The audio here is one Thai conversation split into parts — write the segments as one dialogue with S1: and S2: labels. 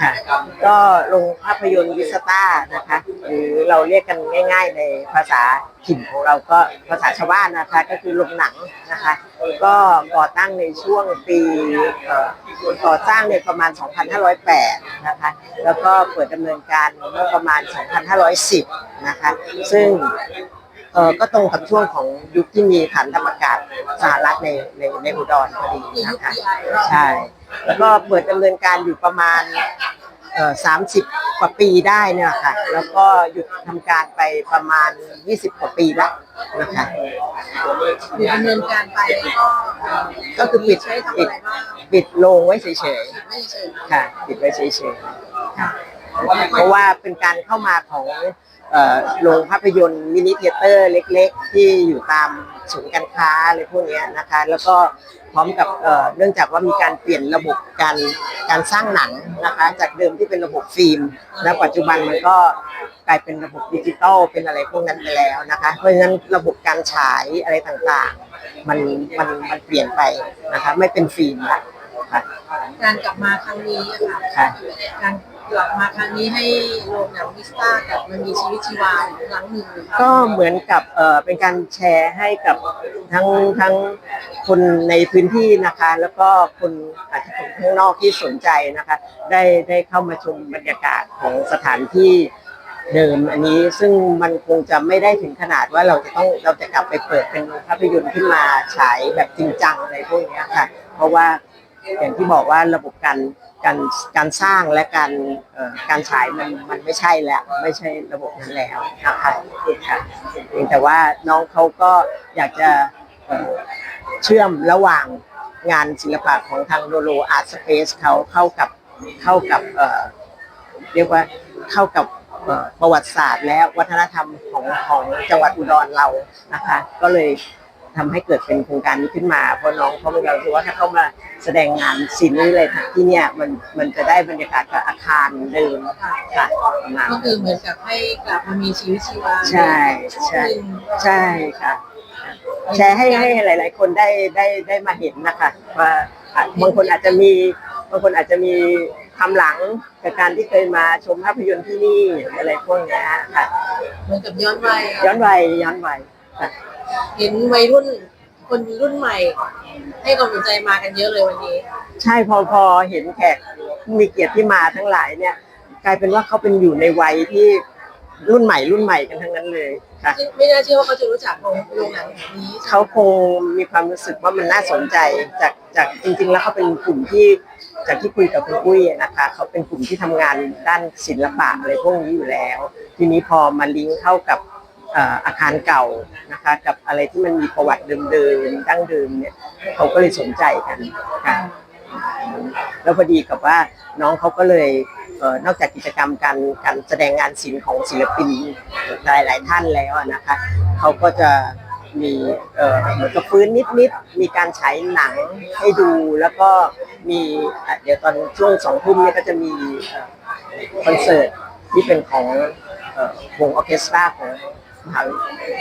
S1: ค่ะ ก็ลงภาพยนตร์วิสต้านะคะ หรือเราเรียกกันง่าย ๆ ในภาษาถิ่นของเราก็ภาษาชาวบ้านนะคะ ก็คือโรงหนังนะคะ ก็ก่อตั้งในช่วงปีก่อสร้างในประมาณ 2508 นะคะ แล้วก็เปิดดำเนินการเมื่อประมาณ 2510 นะคะ ซึ่ง เออก็ตรงกับช่วงของยุคที่มีฐานธรรมกาศสหรัฐในในในอุดรพอดีนะคะใช่แล้วก็เปิดดำเนินการอยู่ประมาณเอ่อสามสิบกว่าปีได้เนี่ยค่ะ แล้วก็หยุดทำการไปประมาณ 20 กว่าปีแล้วนะคะ
S2: หรือดำเนินการไปก็
S1: ก็คือปิด
S2: ใช้ทำ
S1: ปิ
S2: อะ
S1: ด
S2: ไรบ้าง
S1: ปิดโรงไว้เฉย
S2: ไม่เชิญ
S1: ๆค่ะ ปิดไว้เฉยๆค่ะ เพราะว่าเป็นการเข้ามาของเอ่อโรงภาพยนตร์มินิเทเตอร์เล็ก ๆ ที่อยู่ตามศูนย์การค้าอะไรพวกเนี้ยนะคะ แล้วก็พร้อมกับเอ่อเนื่องจากว่ามีการเปลี่ยนระบบการการสร้างหนังนะคะ จากเดิมที่เป็นระบบฟิล์มและปัจจุบันมันก็กลายเป็นระบบดิจิตอลเป็นอะไรพวกนั้นไปแล้วนะคะ เพราะฉะนั้นระบบการฉายอะไรต่างๆ มันมันมันเปลี่ยนไปนะคะ ไม่เป็นฟิล์มละค่ะ
S2: การกลับมาครั้งนี้อะค่ะ
S1: ค่ะ
S2: การ กลับมาครั้งนี้ให้โรงหนังวิสต้ากลับมันมีชีวิตชีวาอีกครั้งหนึ่ง
S1: ก็เหมือนกับเอ่อเป็นการแชร์ให้กับทั้งทั้งคนในพื้นที่นะคะ แล้วก็คนอาจจะคนข้างนอกที่สนใจนะคะ ได้ได้เข้ามาชมบรรยากาศของสถานที่เดิมอันนี้ซึ่งมันคงจะไม่ได้ถึงขนาดว่าเราจะต้องเราจะกลับไปเปิดเป็นภาพยนตร์ขึ้นมาฉายแบบจริงจังอะไรพวกนี้ค่ะ เพราะว่า อย่างที่บอกว่าระบบการการการสร้างและการการฉายมันมันไม่ใช่แล้ว ไม่ใช่ระบบนั้นแล้วนะคะค่ะเพียงแต่ว่าน้องเขาก็อยากจะเชื่อมระหว่างงานศิลปะของทางโดโลอาร์ตสเปซเขาเข้ากับเข้ากับเรียกว่าเข้ากับประวัติศาสตร์และวัฒนธรรมของของจังหวัดอุดรเรานะคะ ก็เลย ทำให้เกิดเป็นโครงการนี้ขึ้นมา เพราะน้องเขาเป็นเราถือว่าถ้าเขามาแสดงงานศิลป์อะไรที่เนี่ยมันมันจะได้บรรยากาศกับอาคารเดิมค่ะประมาณ
S2: ก็คือเหมือนกับให้กลับมามีชีวิตชีวา
S1: ใช่ใช่ใช่ค่ะแชร์ให้ให้หลาย ๆ คนได้ได้ได้มาเห็นนะคะว่าอะบางคนอาจจะมีบางคนอาจจะมีความหลังกับการที่เคยมาชมภาพยนตร์ที่นี่อะไรพวกเนี้ยค่ะ
S2: เหมือนกับย้อนวัย
S1: ย้อนวัยย้อนวัยค่ะ
S2: เห็นวัยรุ่นคนรุ่นใหม่ ให้ความสนใจมากันเยอะเลยวันนี้
S1: ใช่พอพอเห็นแขกผู้มีเกียรติที่มาทั้งหลายเนี่ย กลายเป็นว่าเขาเป็นอยู่ในวัยที่รุ่นใหม่รุ่นใหม่กันทั้งนั้นเลยค่ะ
S2: ไม่น่าเชื่อว่าเขาจะรู้จักโรงโรงหนังนี้
S1: เขาคงมีความรู้สึกว่ามันน่าสนใจจากจากจริง ๆ แล้วเขาเป็นกลุ่มที่จากที่คุยกับคุณอุ้ยนะคะเขาเป็นกลุ่มที่ทำงานด้านศิลปะอะไรพวกนี้อยู่แล้ว ทีนี้พอมาลิงก์เข้ากับเอาคารเก่านะคะกับอะไรที่มันมีประวัติเดิมๆดั้งเดิมเนี่ยเขาก็เลยสนใจกันค่ะแล้วพอดีกับว่าน้องเขาก็เลยเอนอกจากกิจกรรมการการแสดงงานศิลป์ของศิลปินหลายๆท่านแล้วนะคะเขาก็จะมีเหมือนกับฟื้นนิดๆมีการฉายหนังให้ดูแล้วก็มีเดี๋ยวตอนช่วงสองทุ่มเนี่ยก็จะมีคอนเสิร์ตที่เป็นของวงออเคสตราของ มหา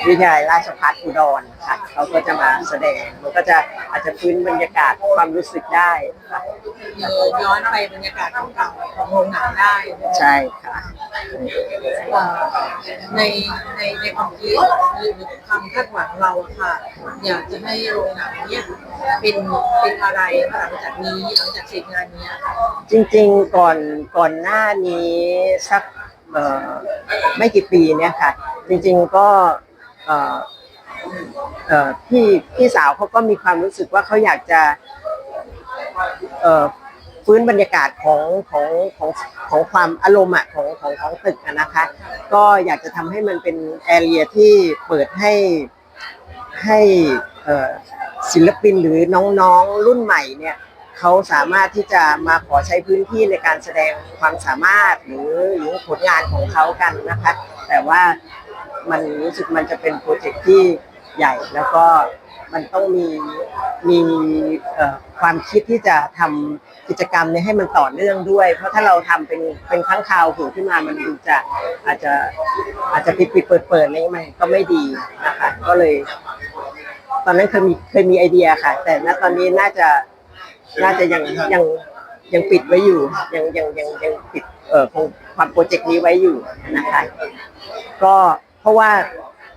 S1: วิทยาลัยราชภัฏอุดรค่ะเขาก็จะมาแสดงมันก็จะอาจจะฟื้นบรรยากาศความรู้สึกได้ค่ะ
S2: คือย้อนไปบรรยากาศเก่าๆของโรงหนังได้
S1: ใช่ค่ะ
S2: เอ่อในในในความคิดหรือความคาดหวังเราอะค่ะ อยากจะให้โรงหนังเนี่ยเป็นเป็นอะไรหลังจากนี้หลังจากเสร็จงานเนี้ยค่ะ
S1: จริงๆก่อนก่อนหน้านี้สักเอ่อไม่กี่ปีเนี่ยค่ะ จริงๆก็พี่พี่สาวเขาก็มีความรู้สึกว่าเขาอยากจะฟื้นบรรยากาศของของของของความอารมณ์ของของของตึกนะคะ ก็อยากจะทำให้มันเป็นแอเรียที่เปิดให้ให้ศิลปินหรือน้องๆรุ่นใหม่เนี่ยเขาสามารถที่จะมาขอใช้พื้นที่ในการแสดงความสามารถหรือหรือผลงานของเขากันนะคะ แต่ว่า มันรู้สึกมันจะเป็นโปรเจกต์ที่ใหญ่แล้วก็มันต้องมีมีความคิดที่จะทำกิจกรรมนี้ให้มันต่อเนื่องด้วย เพราะถ้าเราทำเป็นเป็นครั้งคราวหูขึ้นมามันจะอาจจะอาจจะปิดปิดเปิดเปิดอะไรมันก็ไม่ดีนะคะก็เลย ตอนนั้นเคยมีเคยมีไอเดียค่ะ แต่ณตอนนี้น่าจะน่าจะยังยังยังปิดไว้อยู่ ยังยังยังยังปิดเอ่อความโปรเจกต์นี้ไว้อยู่นะคะก็ ราะว่า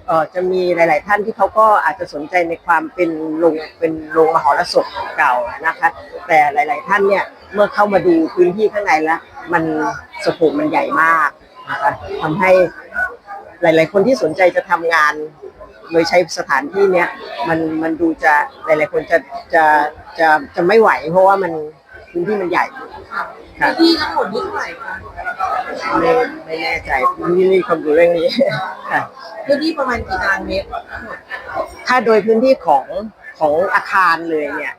S1: เออจะมีหลาย ๆ ท่านที่เขาก็อาจจะสนใจในความเป็นโรงเป็นโรงมหรสพเก่านะคะ แต่หลาย ๆ ท่านเนี่ยเมื่อเข้ามาดูพื้นที่ข้างในแล้ว มันสโคปมันใหญ่มากนะคะทำให้หลาย ๆ คนที่สนใจจะทำงานโดยใช้สถานที่เนี้ยมันมันดูจะหลาย ๆ คนจะจะจะจะไม่ไหว เพราะว่ามันพื้นที่มันใหญ่
S2: ค่ะ
S1: ค่ะ
S2: พื้นที่ทั้งหมดนี่เท่าไหร่คะ
S1: ไม่ไม่แน่ใจนี่นี่ความรู้เรื่องนี้ค่ะ
S2: พื้นที่ประมาณกี่ตารางเมตรทั้งหมด
S1: ถ้าโดยพื้นที่ของของอาคารเลยเนี่ย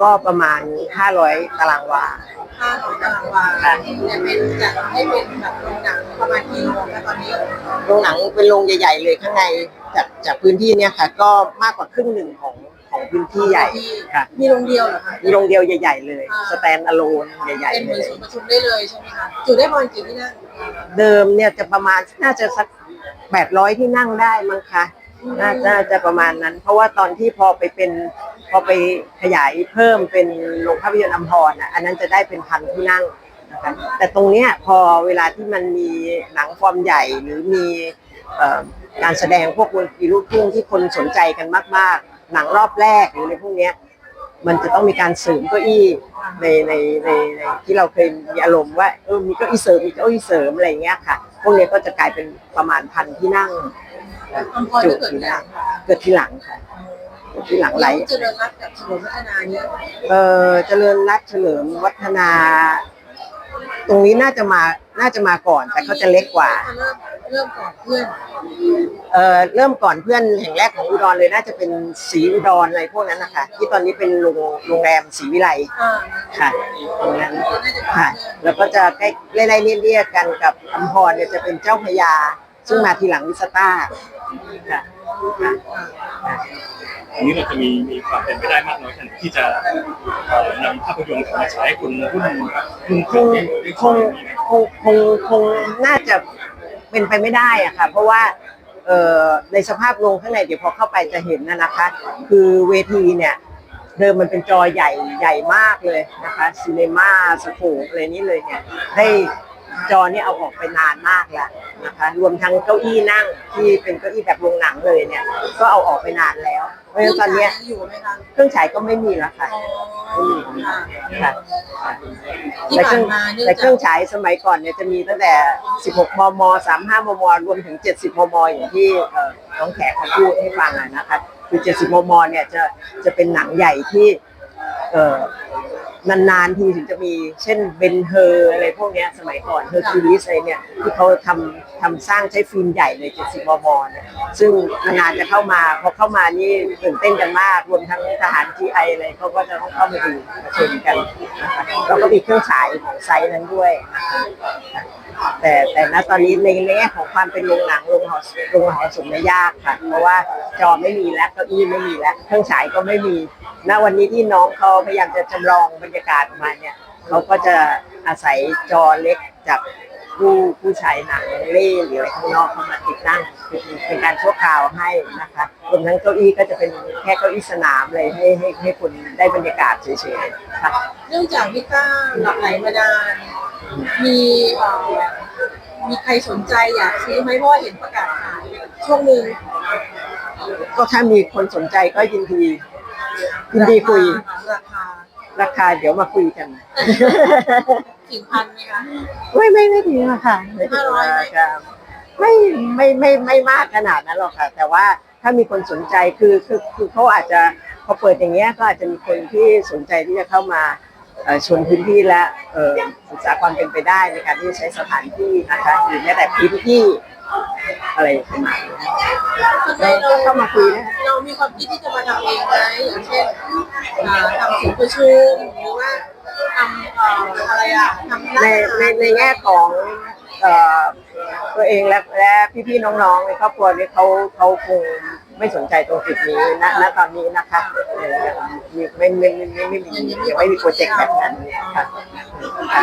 S1: ก็ประมาณ 500 ตารางวา
S2: ห้าร้อยตารางวา
S1: ค่ะ
S2: แต่เป็นจะให้เป็นแบบโรงหนังประมาณกี่โรงคะตอนนี้
S1: โรงหนังเป็นโรงใหญ่ ๆ เลยข้างในจากจากพื้นที่เนี่ยค่ะ ก็มากกว่าครึ่งหนึ่งของของ พื้นที่ใหญ่ค่ะ
S2: มีโรงเดียวเหรอคะ
S1: มีโรงเดียวใหญ่ ๆ เลย
S2: อ่า
S1: สแตนอะโลนใหญ่
S2: เป็น
S1: ๆ
S2: เห
S1: เล
S2: มือน
S1: ย
S2: ศูนย์ประชุมได้เลยใช่ไหมคะจุได้ประมาณกี่ที่นั่ง
S1: เดิมเนี่ยจะประมาณน่าจะสัก800ที่นั่งได้มั้งคะน่าน่าจะประมาณนั้น เพราะว่าตอนที่พอไปเป็นพอไปขยายเพิ่มเป็นโรงภาพยนตร์อัมพรอะอันนั้นจะได้เป็นพันที่นั่งนะคะแต่ตรงเนี้ยพอเวลาที่มันมีหนังฟอร์มใหญ่หรือมีเอ่อการแสดงพวกดนตรีลูกทุ่งที่คนสนใจกันมากๆ หนังรอบแรกหรือในพวกเนี้ย มันจะต้องมีการเสริมเก้าอี้ในในในในที่เราเคยมีอารมณ์ว่าเออมีเก้าอี้เสริมมีเก้าอี้เสริมอะไรอย่างเงี้ยค่ะ พวกเนี้ยก็จะกลายเป็นประมาณพันที่นั่ง
S2: อัมพรก็เกิดที่หลังค่ะ
S1: เกิดที่หลังค่ะเกิดที่หลังไหล
S2: แล้วเจริญรัตน์กับเฉลิมพัฒนาเนี่ย
S1: เออเจริญรัตน์เฉลิมวัฒนา ตรงนี้น่าจะมาน่าจะมาก่อนแต่เขาจะเล็กกว่า
S2: เริ่มเริ่มก่อนเพื่อน
S1: เอ่อเริ่มก่อนเพื่อนแห่งแรกของอุดรเลยน่าจะเป็นศรีอุดรอะไรพวกนั้นนะคะที่ตอนนี้เป็นโรงโรงแรมศรีวิไลค่ะตรงนั้นค่ะ แล้วก็จะใกล้ไล่ๆเรียกกันกับอัมพรเนี่ยจะเป็นเจ้าพญาซึ่งมาทีหลังวิสต้าค่ะค่ะค่ะ
S3: อันนี้เราจะมีมีความเป็นไปได้มากน้อยแค่ไหนที่จะนำภาพยนตร์มาใช้คนรุ่นรุ่น
S1: คงคงคงคงคงน่าจะเป็นไปไม่ได้อะค่ะ เพราะว่า ในสภาพโรงข้างในเดี๋ยวพอเข้าไปจะเห็นนะนะคะ คือเวทีเนี่ยเดิมมันเป็นจอใหญ่ใหญ่มากเลยนะคะซีเนมาสโคปอะไรนี้เลยเนี่ยได้ จอนี่เอาออกไปนานมากแล้วนะคะ รวมทั้งเก้าอี้นั่งที่เป็นเก้าอี้แบบโรงหนังเลยเนี่ย ก็เอาออกไปนานแล้ว เพราะฉะนั้นตอนเนี้ย
S2: อยู่ไหมคะ
S1: เครื่องฉายก็ไม่มีแล้วค่ะ
S2: อ๋อค่ะ
S1: ค่ะ
S2: ที่ผ่านมาเนื่อง
S1: แต่เค
S2: จา
S1: รื่อกงฉายสมัยก่อนเนี่ยจะมีตั้งแต่ 16 มม 35 มม รวมถึง 70 มม อย่างที่เอ่อน้องแขกเขาพูดให้ฟังอะนะคะ คือ 70 มม เนี่ยจะจะเป็นหนังใหญ่ที่เอ่อ นานๆทีถึงจะมีเช่นเบนเฮอร์อะไรพวกเนี้ยสมัยก่อนเฮอร์คิวลิสอะไรเนี่ยที่เขาทำทำสร้างใช้ฟิล์มใหญ่เลย 70 มมเนี่ยซึ่งนานๆจะเข้ามาพอเข้ามานี่ตื่นเต้นกันมาก รวมทั้งทหาร GI อะไรเขาก็จะต้องเข้ามาดูมาชมกันนะคะแล้วก็มีเครื่องฉายของไซส์นั้นด้วยนะคะแต่แต่ณตอนนี้ในแง่ของความเป็นโรงหนังโรงหอโรงหอสมเนี่ยยากค่ะ เพราะว่าจอไม่มีแล้วเก้าอี้ไม่มีแล้วเครื่องฉายก็ไม่มี ณวันนี้ที่น้องเขาพยายามจะจำลองบรรยากาศออกมาเนี่ยเขาก็จะอาศัยจอเล็กจากผู้ผู้ฉายหนังเล่หรืออะไรข้างนอกเข้ามาติดตั้งเป็นเป็นการชั่วคราวให้นะคะรวมทั้งเก้าอี้ก็จะเป็นแค่เก้าอี้สนามเลยให้ให้ให้คนได้บรรยากาศเฉยๆค่ะ
S2: เนื่องจากพี่ต้าหลับไหลมานานมีเอ่อมีใครสนใจอยากซื้อไหมเพราะว่าเห็นประกาศขายช่วงหนึ่ง
S1: ก็ถ้ามีคนสนใจก็ยินดี ยินดีคุย
S2: ราคา
S1: ราคาเดี๋ยวมาคุยกัน
S2: ถึงพันไหมคะ
S1: ไม่ไม่ไม่ถึงอะค่ะไม่ถึง
S2: ห้าร้อยไหม
S1: ค่ะไม่ไม่ไม่ไม่มากขนาดนั้นหรอกค่ะ แต่ว่าถ้ามีคนสนใจคือคือคือเขาอาจจะพอเปิดอย่างเงี้ยก็อาจจะมีคนที่สนใจที่จะเข้ามาเอ่อชวนพื้นที่และเอ่อศึกษาความเป็นไปได้ในการที่จะใช้สถานที่นะคะหรือแม้แต่พื้นที่ อะไรประมาณนี้
S2: คือใน
S1: เรา
S2: เรา
S1: ก็เข้ามาคุยนะ
S2: เรามีความคิดที่จะมาทำเองไหมอย่างเช่นอ่าทำศูนย์ประชุมหรือว่าทำเอ่ออะไรอะทำ
S1: ในในในแง่ของเอ่อตัวเองและและพี่ๆน้องๆในครอบครัวนี้เขาเขาคงไม่สนใจตรงจุดนี้ณณตอนนี้นะคะเอ่อมีไม่ไม่ไม่ไม่ไม่มียังไม่มีโปรเจกต์แบบนั้นค่ะค่ะ